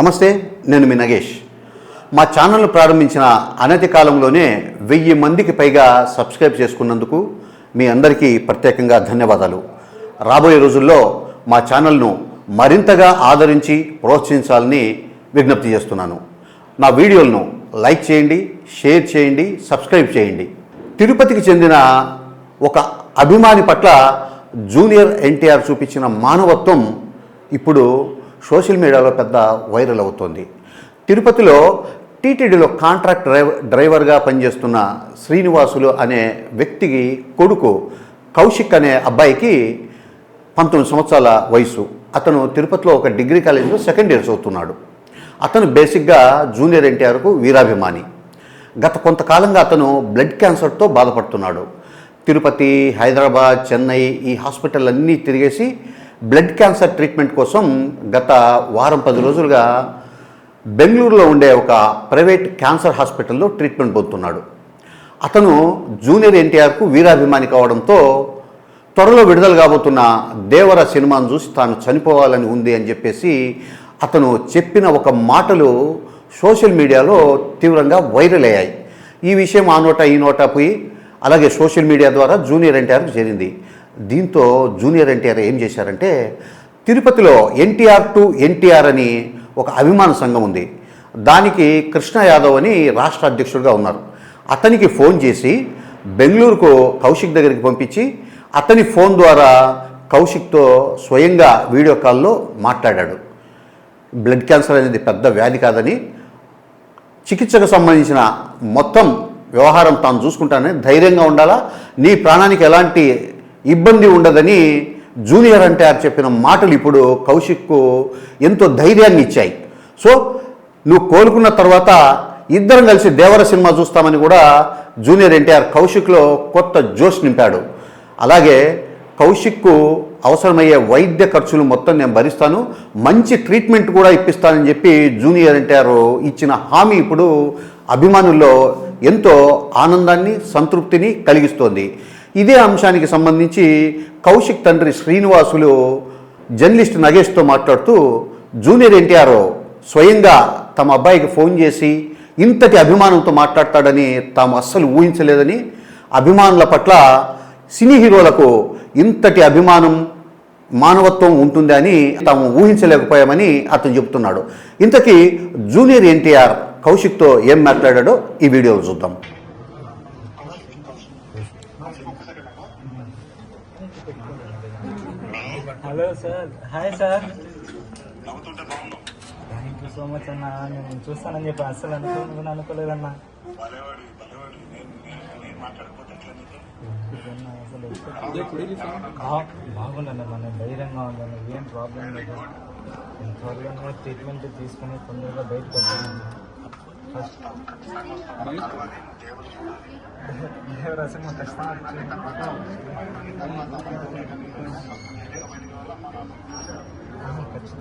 నమస్తే నేను మీ నగేష్. మా ఛానల్ ప్రారంభించిన అనతి కాలంలోనే వెయ్యి మందికి పైగా సబ్స్క్రైబ్ చేసుకున్నందుకు మీ అందరికీ ప్రత్యేకంగా ధన్యవాదాలు. రాబోయే రోజుల్లో మా ఛానల్ను మరింతగా ఆదరించి ప్రోత్సహించాలని విజ్ఞప్తి చేస్తున్నాను. నా వీడియోలను లైక్ చేయండి షేర్ చేయండి సబ్స్క్రైబ్ చేయండి. తిరుపతికి చెందిన ఒక అభిమాని పట్ల జూనియర్ ఎన్టీఆర్ చూపించిన మానవత్వం ఇప్పుడు సోషల్ మీడియాలో పెద్ద వైరల్ అవుతోంది. తిరుపతిలో టీటీడీలో కాంట్రాక్ట్ డ్రైవర్ డ్రైవర్గా పనిచేస్తున్న శ్రీనివాసులు అనే వ్యక్తికి కొడుకు కౌశిక్ అనే అబ్బాయికి పంతొమ్మిది సంవత్సరాల వయసు. అతను తిరుపతిలో ఒక డిగ్రీ కాలేజీలో సెకండ్ ఇయర్ చదువుతున్నాడు. అతను బేసిక్గా జూనియర్ ఎన్టీఆర్కు వీరాభిమాని. గత కొంతకాలంగా అతను బ్లడ్ క్యాన్సర్తో బాధపడుతున్నాడు. తిరుపతి హైదరాబాద్ చెన్నై ఈ హాస్పిటల్ అన్నీ తిరిగేసి బ్లడ్ క్యాన్సర్ ట్రీట్మెంట్ కోసం గత వారం పది రోజులుగా బెంగళూరులో ఉండే ఒక ప్రైవేట్ క్యాన్సర్ హాస్పిటల్లో ట్రీట్మెంట్ పొందుతున్నాడు. అతను జూనియర్ ఎన్టీఆర్కు వీరాభిమాని కావడంతో త్వరలో విడుదల కాబోతున్న దేవర సినిమాను చూసి తాను చనిపోవాలని ఉంది అని చెప్పేసి అతను చెప్పిన ఒక మాటలు సోషల్ మీడియాలో తీవ్రంగా వైరల్ అయ్యాయి. ఈ విషయం ఆ నోట ఈ నోట పోయి అలాగే సోషల్ మీడియా ద్వారా జూనియర్ ఎన్టీఆర్కు చేరింది. దీంతో జూనియర్ ఎన్టీఆర్ ఏం చేశారంటే తిరుపతిలో ఎన్టీఆర్ టు ఎన్టీఆర్ అని ఒక అభిమాన సంఘం ఉంది. దానికి కృష్ణ యాదవ్ అని రాష్ట్ర అధ్యక్షుడిగా ఉన్నారు. అతనికి ఫోన్ చేసి బెంగళూరుకు కౌశిక్ దగ్గరికి పంపించి అతని ఫోన్ ద్వారా కౌశిక్తో స్వయంగా వీడియో కాల్లో మాట్లాడాడు. బ్లడ్ క్యాన్సర్ అనేది పెద్ద వ్యాధి కాదని చికిత్సకు సంబంధించిన మొత్తం వ్యవహారం తాను చూసుకుంటానని ధైర్యంగా ఉండాలా? నీ ప్రాణానికి ఎలాంటి ఇబ్బంది ఉండదని జూనియర్ అంటే ఆయన చెప్పిన మాటలు ఇప్పుడు కౌశిక్కు ఎంతో ధైర్యాన్ని ఇచ్చాయి. సో నువ్వు కోలుకున్న తర్వాత ఇద్దరం కలిసి దేవర సినిమా చూస్తామని కూడా జూనియర్ ఎన్టీఆర్ కౌశిక్లో కొత్త జోష్ నింపాడు. అలాగే కౌశిక్కు అవసరమయ్యే వైద్య ఖర్చులు మొత్తం నేను భరిస్తాను. మంచి ట్రీట్మెంట్ కూడా ఇప్పిస్తానని చెప్పి జూనియర్ ఎన్టీఆర్ ఇచ్చిన హామీ ఇప్పుడు అభిమానుల్లో ఎంతో ఆనందాన్ని సంతృప్తిని కలిగిస్తోంది. ఇదే అంశానికి సంబంధించి కౌశిక్ తండ్రి శ్రీనివాసులు జర్నలిస్ట్ నగేష్తో మాట్లాడుతూ జూనియర్ ఎన్టీఆర్ స్వయంగా తమ అబ్బాయికి ఫోన్ చేసి ఇంతటి అభిమానంతో మాట్లాడతాడని తాము అస్సలు ఊహించలేదని అభిమానుల పట్ల సినీ హీరోలకు ఇంతటి అభిమానం మానవత్వం ఉంటుంది అని తాము ఊహించలేకపోయామని అతను చెబుతున్నాడు. ఇంతకీ జూనియర్ ఎన్టీఆర్ కౌశిక్తో ఏం మాట్లాడాడో ఈ వీడియోలో చూద్దాం. Hello sir hi sir thank you so much అన్న. నేను చూస్తానని చెప్పి అస్సలు అనుకో అనుకోలేదన్నా. ఇదన్నా అసలు బా- బాగుందండి మన ధైర్యంగా ఉందండి ఏం ప్రాబ్లం లేదు. నేను త్వరగానే ట్రీట్మెంట్ తీసుకుని తొందరగా బయటకు వచ్చానండి Ahora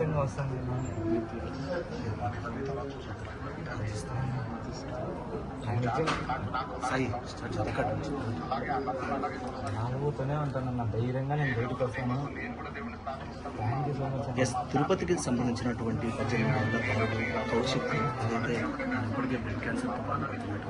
ఖచ్చితంగా వస్తాను నాలుగుతూనే ఉంటాను నా ధైర్యంగా నేను బయటకు వస్తాను. ఎస్ తిరుపతికి సంబంధించినటువంటి పద్దెనిమిది వందల కౌశిక్ ఏదైతే ఇప్పటికే బ్లడ్ క్యాన్సర్తో బాధపడుతున్నటువంటి